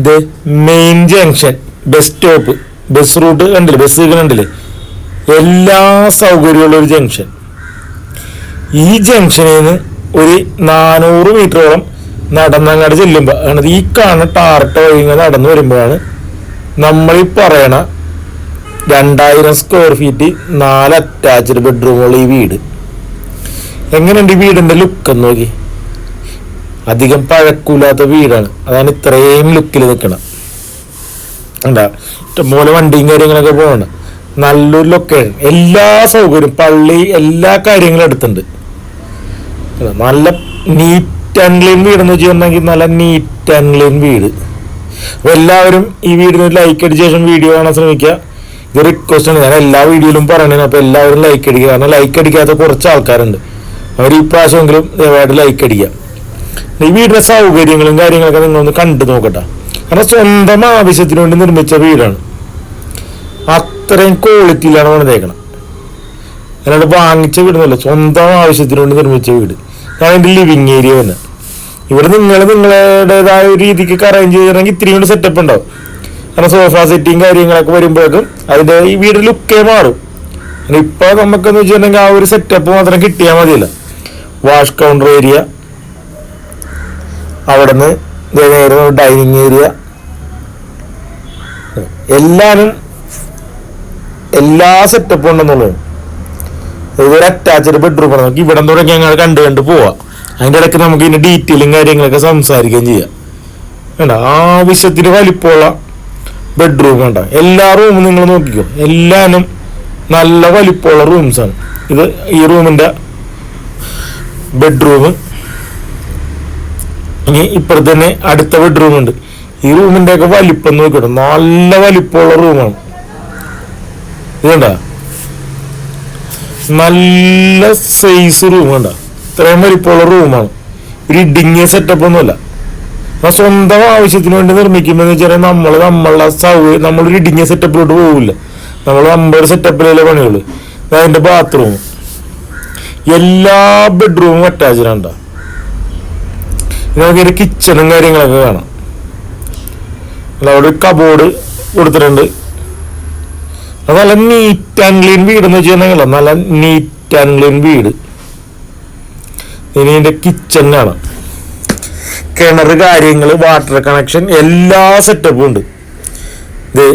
ഇത് main junction bus stop bus route കണ്ടില്ലേ? Bus കണ്ടില്ലേ? എല്ലാ സൗകര്യമുള്ള ഒരു ജംഗ്ഷൻ ഈ ജംഗ്ഷനിൽ നിന്ന് ഒരു നാനൂറ് മീറ്ററോളം നടന്നങ്ങോട്ട് ചെല്ലുമ്പോൾ ആണ് ഈ കാണുന്ന ടാർട്ട് വഴി ഇങ്ങനെ നടന്നു വരുമ്പോഴാണ് നമ്മൾ ഈ പറയണ രണ്ടായിരം സ്ക്വയർ ഫീറ്റ് നാല് അറ്റാച്ച്ഡ് ബെഡ്റൂമുള്ള ഈ വീട്. എങ്ങനെയുണ്ട് ഈ വീടിന്റെ ലുക്ക് നോക്കി. അധികം പഴക്കൂലാത്ത വീടാണ്. അതാണ് ഇത്രയും ലുക്കിൽ നിൽക്കണം എന്താ ഇഷ്ടംപോലെ വണ്ടിയും കാര്യങ്ങളൊക്കെ പോകണം നല്ലൊരു ലൊക്കേഷൻ എല്ലാ സൗകര്യവും പള്ളി എല്ലാ കാര്യങ്ങളും എടുത്തുണ്ട് നല്ല നീറ്റ് ആൻഡ് ക്ലീൻ വീടെന്ന് വെച്ചിട്ടുണ്ടെങ്കിൽ നല്ല നീറ്റ് ആൻഡ് ക്ലീൻ വീട്. അപ്പോൾ എല്ലാവരും ഈ വീടിന് ലൈക്ക് അടിച്ച ശേഷം വീഡിയോ കാണാൻ ശ്രമിക്കുക ഇത് റിക്വസ്റ്റ് ആണ്. ഞാൻ എല്ലാ വീഡിയോയിലും പറയണേ അപ്പോൾ എല്ലാവരും ലൈക്ക് അടിക്കുക കാരണം ലൈക്ക് അടിക്കാത്ത കുറച്ച് ആൾക്കാരുണ്ട്. അവർ ഈ പ്രാവശ്യമെങ്കിലും ദയവായിട്ട് ലൈക്ക് അടിക്കുക വീടിന്റെ സൗകര്യങ്ങളും കാര്യങ്ങളൊക്കെ നിങ്ങളൊന്ന് കണ്ടു നോക്കട്ടെ. കാരണം സ്വന്തം ആവശ്യത്തിന് വേണ്ടി നിർമ്മിച്ച വീടാണ്. അത്രയും ക്വാളിറ്റിയിലാണ് പണിതേക്കണം അല്ലാണ്ട് വാങ്ങിച്ച വീടൊന്നുമല്ല സ്വന്തം ആവശ്യത്തിന് വേണ്ടി നിർമ്മിച്ച വീട്. ഞാൻ എന്റെ ലിവിങ് ഏരിയ തന്നെ ഇവിടെ നിങ്ങൾ നിങ്ങളുടേതായ രീതിക്ക് അറേഞ്ച് ചെയ്തിട്ടുണ്ടെങ്കിൽ ഇത്രയും കൂടി സെറ്റപ്പ് ഉണ്ടാവും. കാരണം സോഫ സെറ്റിങ് കാര്യങ്ങളൊക്കെ വരുമ്പോഴേക്കും അതിന്റെ ഈ വീട് ലുക്കേ മാറും. ഇപ്പോൾ നമുക്കെന്ന് വെച്ചിട്ടുണ്ടെങ്കിൽ ആ ഒരു സെറ്റപ്പ് മാത്രം കിട്ടിയാൽ മതിയല്ല. വാഷ് കൗണ്ടർ ഏരിയ അവിടെ നിന്ന് ഡൈനിങ് ഏരിയ. എല്ലാനും എല്ലാ സെറ്റപ്പും ഉണ്ടെന്നുള്ളത് ഇതൊരു അറ്റാച്ച്ഡ് ബെഡ്റൂം ആണ്. നമുക്ക് ഇവിടെ തുടങ്ങി ഞങ്ങൾ കണ്ട് കണ്ട് പോവാം. അതിന്റെ ഇടയ്ക്ക് നമുക്ക് ഇതിന്റെ ഡീറ്റെയിലും കാര്യങ്ങളൊക്കെ സംസാരിക്കുകയും ചെയ്യാം. വേണ്ട ആവശ്യത്തിന് വലിപ്പമുള്ള ബെഡ്റൂം വേണ്ട. എല്ലാ റൂമും നിങ്ങൾ നോക്കിക്കോ. എല്ലാനും നല്ല വലിപ്പമുള്ള റൂംസ് ആണ്. ഇത് ഈ റൂമിന്റെ ബെഡ്റൂം ഇനി ഇപ്പുറത്ത് തന്നെ അടുത്ത ബെഡ്റൂം ഉണ്ട്. ഈ റൂമിന്റെ ഒക്കെ വലിപ്പം നോക്കിട്ടോ നല്ല വലിപ്പമുള്ള റൂമാണ് ഇതുണ്ട? നല്ല സൈസ് റൂം കണ്ട? ഇത്രയും വലിപ്പമുള്ള റൂമാണ് ഒരു ഇടുങ്ങിയ സെറ്റപ്പ് ഒന്നുമല്ല. സ്വന്തം ആവശ്യത്തിന് വേണ്ടി നിർമ്മിക്കുമ്പോൾ വെച്ചാൽ നമ്മൾ നമ്മളുടെ സൗകര്യം നമ്മളൊരു ഇടുങ്ങിയ സെറ്റപ്പിലോട്ട് പോകില്ല നമ്മൾ നമ്മുടെ സെറ്റപ്പിലല്ലേ പണിയുള്ളൂ. അതിന്റെ ബാത്റൂം എല്ലാ ബെഡ്റൂമും അറ്റാച്ച്ഡ് നമുക്ക് കിച്ചണും കാര്യങ്ങളൊക്കെ കാണാം അവിടെ കബോർഡ് കൊടുത്തിട്ടുണ്ട്. അത് നല്ല നീറ്റ് ആൻഡ് ക്ലീൻ വീട് എന്ന് വെച്ചിട്ടുണ്ടെങ്കിൽ നല്ല നീറ്റ് ആൻഡ് ക്ലീൻ വീട്. ഇനി ഇതിന്റെ കിച്ചൺ കാണാം കിണർ കാര്യങ്ങൾ വാട്ടർ കണക്ഷൻ എല്ലാ സെറ്റപ്പും ഉണ്ട്. ഇത്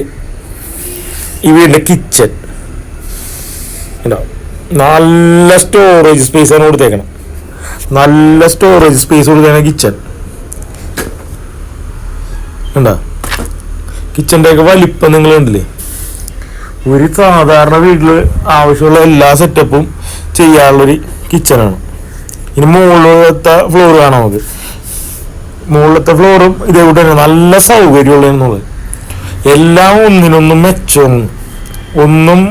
ഈ വീടിന്റെ കിച്ചൺ നല്ല സ്റ്റോറേജ് സ്പേസ് ആണ് കൊടുത്തേക്കണം. നല്ല സ്റ്റോറേജ് സ്പേസ് കൊടുക്കുകയാണ് കിച്ചൺ ഉണ്ടോ കിച്ചന്റെ ഒക്കെ വലിപ്പം നിങ്ങൾ കണ്ടില്ലേ? ഒരു സാധാരണ വീട്ടിൽ ആവശ്യമുള്ള എല്ലാ സെറ്റപ്പും ചെയ്യാനുള്ളൊരു കിച്ചണാണ് ഇനി മുകളിലത്തെ ഫ്ലോർ കാണാം നമുക്ക്. മുകളിലത്തെ ഫ്ലോറും ഇതേപോലെ തന്നെ നല്ല സൗകര്യമുള്ള എന്നുള്ളത്. എല്ലാം ഒന്നിനൊന്നും മെച്ചമൊന്നും ഒന്നും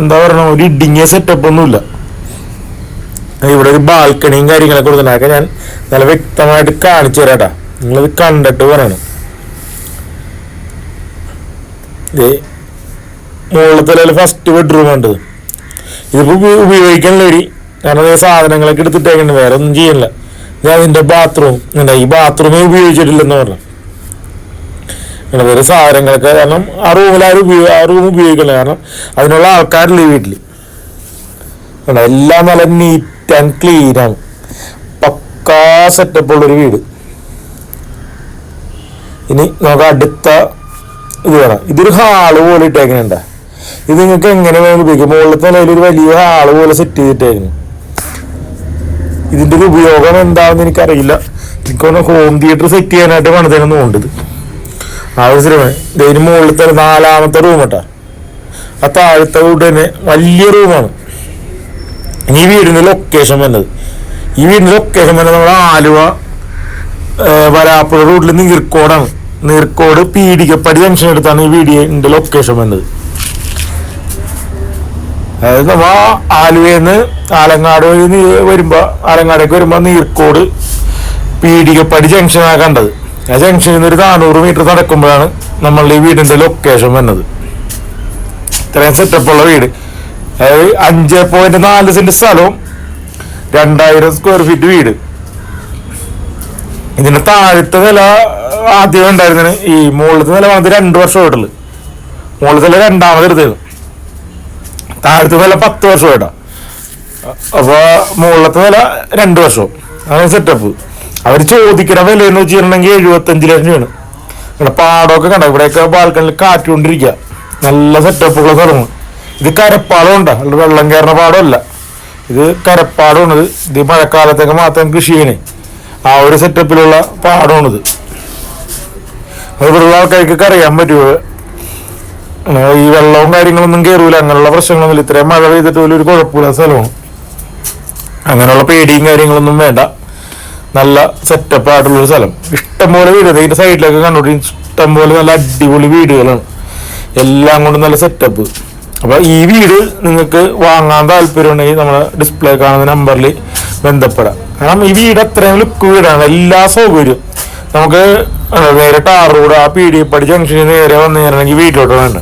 എന്താ പറയണ ഒരു ഇടുങ്ങിയ സെറ്റപ്പ് ഒന്നുമില്ല. ഇവിടെ ഒരു ബാൽക്കണിയും കാര്യങ്ങളൊക്കെ കൊടുത്തിട്ടുണ്ടാക്കുക ഞാൻ നല്ല വ്യക്തമായിട്ട് കാണിച്ചു തരാട്ടാ. നിങ്ങളത് കണ്ടിട്ട് പറയണം. ഇത് മുകളിലത്തെ ഫസ്റ്റ് ബെഡ്റൂം ഉണ്ട് ഇതിപ്പോ ഉപ- ഉപയോഗിക്കാനുള്ള വഴി കാരണം സാധനങ്ങളൊക്കെ എടുത്തിട്ടേക്കുന്നു വേറെ ഒന്നും ചെയ്യണില്ല. ഇത് അതിന്റെ ബാത്റൂം എന്താ ഈ ബാത്റൂമേ ഉപയോഗിച്ചിട്ടില്ലെന്ന് പറഞ്ഞു. വേറെ സാധനങ്ങളൊക്കെ കാരണം ആ ഉപയോഗ ആ റൂം ഉപയോഗിക്കില്ല കാരണം അതിനുള്ള ആൾക്കാരില്ല വീട്ടിൽ. എല്ലാം നല്ല നീറ്റ് ആൻഡ് ക്ലീൻ ആണ് പക്കാ സെറ്റപ്പ് ഉള്ളൊരു വീട്. ഇനി നമുക്ക് അടുത്ത ഇത് വേണം ഇതൊരു ഹാൾ പോലെ ഇട്ടേക്കുന്നുണ്ട്. ഇത് നിങ്ങൾക്ക് എങ്ങനെ വേണമെങ്കിൽ ഉപയോഗിക്കാം. മുകളിലത്തെ നിലയിൽ ഒരു വലിയ ഹാൾ പോലെ സെറ്റ് ചെയ്തിട്ടായിരുന്നു ഇതിന്റെ ഒരു ഉപയോഗം എന്താണെന്ന് എനിക്കറിയില്ല. എനിക്കൊന്ന് ഹോം തിയേറ്റർ സെറ്റ് ചെയ്യാനായിട്ട് പണിതേനെന്ന് തോന്നുന്നത് ആവശ്യമാണ് ഇതിന് മുകളിലത്തെ നാലാമത്തെ റൂം കേട്ടാ. ആ താഴത്തെ വീട് തന്നെ വലിയ റൂമാണ് ഈ വീടിന് ലൊക്കേഷൻ വന്നത്. ഈ വീടിന് ലൊക്കേഷൻ വന്നത് നമ്മുടെ ആലുവ വരാപ്പുഴ റോഡിൽ നീർക്കോടാണ്. നീർക്കോട് പീഡികപ്പടി ജംഗ്ഷൻ എടുത്താണ് ഈ വീടിന്റെ ലൊക്കേഷൻ വന്നത്. അതായത് നമ്മ ആലുവയിൽ ആലങ്ങാട് വഴി വരുമ്പോൾ വരുമ്പോ ആലങ്ങാടേക്ക് വരുമ്പോ നീർക്കോട് പീഡികപ്പടി ജംഗ്ഷനാണ് കണ്ടത്. ആ ജംഗ്ഷനിൽ നിന്ന് ഒരു നാനൂറ് മീറ്റർ നടക്കുമ്പോഴാണ് നമ്മളുടെ ഈ വീടിന്റെ ലൊക്കേഷൻ വന്നത്. ഇത്രയും സെറ്റപ്പുള്ള വീട്. അഞ്ച് പോയിന്റ് നാല് സെന്റ് സ്ഥലവും രണ്ടായിരം സ്ക്വയർ ഫീറ്റ് വീട്. ഇതിന്റെ താഴത്തെ നില ആദ്യം ഉണ്ടായിരുന്നത് ഈ മുകളിലത്തെ നില വന്നത് രണ്ടു വർഷമായിട്ടുള്ളു മുകളിലത്തെ നില രണ്ടാമത് എടുത്തത്. താഴത്തെ നില പത്ത് വർഷമായിട്ടാ അപ്പൊ മുകളിലത്തെ നില രണ്ട് വർഷം. അങ്ങനെ സെറ്റപ്പ് അവർ ചോദിക്കണ വില എന്ന് വെച്ചിട്ടുണ്ടെങ്കിൽ എഴുപത്തഞ്ച് ലക്ഷം രൂപയാണ് ഇവിടെ പാടമൊക്കെ കണ്ട? ഇവിടെയൊക്കെ ബാൽക്കണിൽ കാറ്റുകൊണ്ടിരിക്കുക നല്ല സെറ്റപ്പുള്ള സ്ഥലമാണ്. ഇത് അല്ല വെള്ളം കയറുന്ന പാടമല്ല. ഇത് കരപ്പാടമാണിത് ഇത് മഴക്കാലത്തേക്ക് മാത്രം കൃഷി ചെയ്യണേ ആ ഒരു സെറ്റപ്പിലുള്ള പാടമാണിത് അത് ഇവിടെയുള്ള ആൾക്കാർക്കൊക്കെ അറിയാൻ പറ്റുമോ? ഈ വെള്ളവും കാര്യങ്ങളൊന്നും കയറൂല. അങ്ങനെയുള്ള പ്രശ്നങ്ങളൊന്നുമില്ല ഇത്രയും മഴ പെയ്തിട്ട് പോലും ഒരു കുഴപ്പമില്ല സ്ഥലമാണ്. അങ്ങനെയുള്ള പേടിയും കാര്യങ്ങളൊന്നും വേണ്ട. നല്ല സെറ്റപ്പ് ആയിട്ടുള്ളൊരു സ്ഥലം. ഇഷ്ടംപോലെ വീട് ഇതിന്റെ സൈഡിലൊക്കെ കണ്ടോട്ടി ഇഷ്ടംപോലെ നല്ല അടിപൊളി വീടുകളാണ്. എല്ലാം കൊണ്ടും നല്ല സെറ്റപ്പ് അപ്പൊ ഈ വീട് നിങ്ങൾക്ക് വാങ്ങാൻ താല്പര്യമുണ്ടെങ്കിൽ നമ്മുടെ ഡിസ്പ്ലേ കാണുന്ന നമ്പറിൽ ബന്ധപ്പെടാം. കാരണം ഈ വീട് അത്രയും ലുക്ക് വീടാണ്. എല്ലാ സൗകര്യവും. നമുക്ക് നേരെ ടാർ റോഡ് ആ പി ഡി പടി ജംഗ്ഷനിൽ നേരെ വന്നു കഴിഞ്ഞാണെങ്കിൽ വീട്ടിലോട്ട് വേണ്ട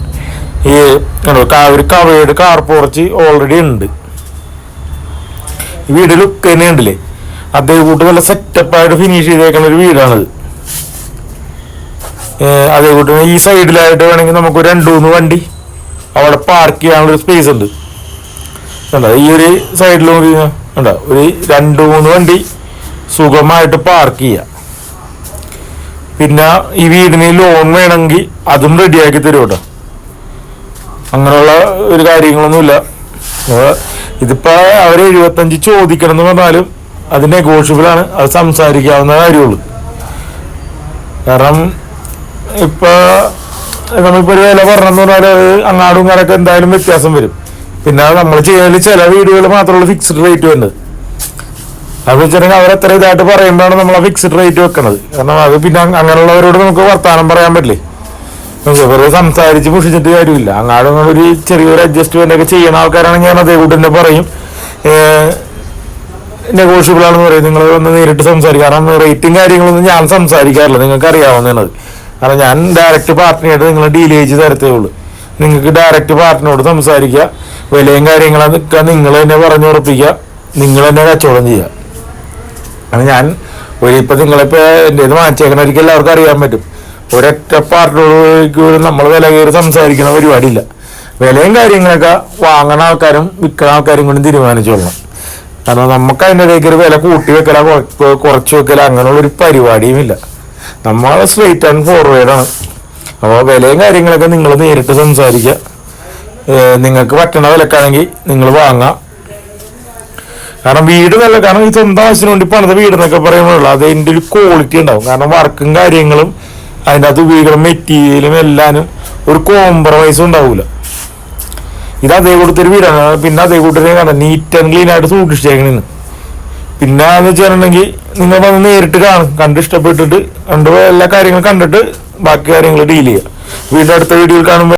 ഈ ഒരു കവേഡ് കാർ പോർച്ച് ഓൾറെഡി ഉണ്ട്. വീട് ലുക്ക് തന്നെ ഉണ്ടല്ലേ? അതേ കൂട്ട് നല്ല സെറ്റപ്പ് ആയിട്ട് ഫിനിഷ് ചെയ്തേക്കുന്ന ഒരു വീടാണത്. അതേ കൂട്ട് ഈ സൈഡിലായിട്ട് വേണമെങ്കിൽ നമുക്ക് രണ്ട് മൂന്ന് വണ്ടി അവിടെ പാർക്ക് ചെയ്യാനുള്ള ഒരു സ്പേസ് ഉണ്ട്. കണ്ടോ? ഈ ഒരു സൈഡിൽ നോക്കി കണ്ടോ? ഒരു രണ്ട് മൂന്ന് വണ്ടി സുഖമായിട്ട് പാർക്ക് ചെയ്യാം. പിന്നെ ഈ വീടിന് ലോൺ വേണമെങ്കിൽ അതും റെഡിയാക്കി തരും കേട്ടോ അങ്ങനെയുള്ള ഒരു കാര്യങ്ങളൊന്നുമില്ല. അപ്പൊ ഇതിപ്പോ അവർ എഴുപത്തഞ്ച് ചോദിക്കണം എന്ന് പറഞ്ഞാലും അത് നെഗോഷ്യബിൾ ആണ്. അത് സംസാരിക്കാവുന്ന കാര്യമുള്ളൂ. കാരണം ഇപ്പൊ നമ്മളിപ്പോ ഒരു വില പറഞ്ഞെന്ന് പറഞ്ഞാൽ അങ്ങാടും ഇങ്ങാടൊക്കെ എന്തായാലും വ്യത്യാസം വരും. പിന്നെ നമ്മൾ ചെയ്യൽ ചില വീടുകൾ മാത്രമുള്ള ഫിക്സ്ഡ് റേറ്റ് വരുന്നത് അത് വെച്ചിട്ടുണ്ടെങ്കിൽ എത്ര ഇതായിട്ട് പറയുമ്പോഴാണ് നമ്മൾ ആ ഫിക്സ്ഡ് റേറ്റ് വെക്കണത്. കാരണം അത് പിന്നെ അങ്ങനെയുള്ളവരോട് നമുക്ക് വർത്താനം പറയാൻ പറ്റില്ലേ? നമുക്ക് വെറുതെ സംസാരിച്ച് പുഷിച്ചിട്ട് കാര്യമില്ല. അങ്ങാടും ഒരു ചെറിയൊരു അഡ്ജസ്റ്റ്മെന്റ് ഒക്കെ ചെയ്യുന്ന ആൾക്കാരാണെങ്കിൽ ഞാൻ അതേ കൂട്ടി തന്നെ പറയും. നെഗോഷ്യബിൾ ആണെന്ന് പറയും. നിങ്ങൾ ഒന്ന് നേരിട്ട് സംസാരിക്കും. കാരണം റേറ്റും കാര്യങ്ങളൊന്നും ഞാൻ സംസാരിക്കാറില്ല. നിങ്ങൾക്ക് അറിയാവുന്നതാണ് കാരണം ഞാൻ ഡയറക്റ്റ് പാർട്ടിനായിട്ട് നിങ്ങൾ ഡീൽ ചെയ്ത് തരത്തേ ഉള്ളൂ. നിങ്ങൾക്ക് ഡയറക്റ്റ് പാർട്ടിനോട് സംസാരിക്കുക. വിലയും കാര്യങ്ങളൊക്കെ നിങ്ങൾ തന്നെ പറഞ്ഞുറപ്പിക്കുക. നിങ്ങൾ തന്നെ കച്ചവടം ചെയ്യുക. കാരണം ഞാൻ ഒരു ഇപ്പം നിങ്ങളിപ്പോൾ എന്റെ ഇത് വാങ്ങിച്ചേക്കണവർക്ക് എല്ലാവർക്കും അറിയാൻ പറ്റും. ഒരൊറ്റ പാർട്ടിയോട് നമ്മൾ വില കയറി സംസാരിക്കുന്ന പരിപാടിയില്ല. വിലയും കാര്യങ്ങളൊക്കെ വാങ്ങണ ആൾക്കാരും വിൽക്കുന്ന ആൾക്കാരും കൊണ്ട് തീരുമാനിച്ചോളണം. കാരണം നമുക്ക് അതിന്റെ ഇടയ്ക്ക് ഒരു വില കൂട്ടി വെക്കല കുറ- കുറച്ച് വെക്കല. അങ്ങനെയുള്ള ഒരു പരിപാടിയും ഇല്ല. നമ്മൾ സ്ട്രേറ്റ് ആൻഡ് ഫോർവേഡ് ആണ്. അപ്പോൾ വിലയും കാര്യങ്ങളൊക്കെ നിങ്ങൾ നേരിട്ട് സംസാരിക്കുക. നിങ്ങൾക്ക് പറ്റണ വിലക്കാണെങ്കിൽ നിങ്ങൾ വാങ്ങാം. കാരണം വീട് നല്ല കാരണം ഈ സ്വന്തം ആവശ്യത്തിന് വേണ്ടി പണിത വീട് എന്നൊക്കെ പറയുമ്പോഴുള്ള അതിന്റെ ഒരു ക്വാളിറ്റി ഉണ്ടാവും. കാരണം വർക്കും കാര്യങ്ങളും അതിന്റെ അത് ഉപയോഗിക്കുന്ന മെറ്റീരിയലും എല്ലാനും ഒരു കോംപ്രമൈസ് ഉണ്ടാവില്ല ഇത് അതേ കൂട്ടത്തിൽ വീടാണ്. പിന്നെ അതേ കൂട്ടത്തിൽ കാണാം നീറ്റ് ആൻഡ് ക്ലീൻ ആയിട്ട് സൂക്ഷിച്ചേക്കണേന്ന്. പിന്നെ എന്ന് വെച്ചിട്ടുണ്ടെങ്കിൽ നിങ്ങൾ വന്ന് നേരിട്ട് കാണും. കണ്ട് ഇഷ്ടപ്പെട്ടിട്ട് കണ്ടുപോയ എല്ലാ കാര്യങ്ങളും കണ്ടിട്ട് ബാക്കി കാര്യങ്ങൾ ഡീൽ ചെയ്യുക വീണ്ടും അടുത്ത വീഡിയോയിൽ കാണുമ്പോൾ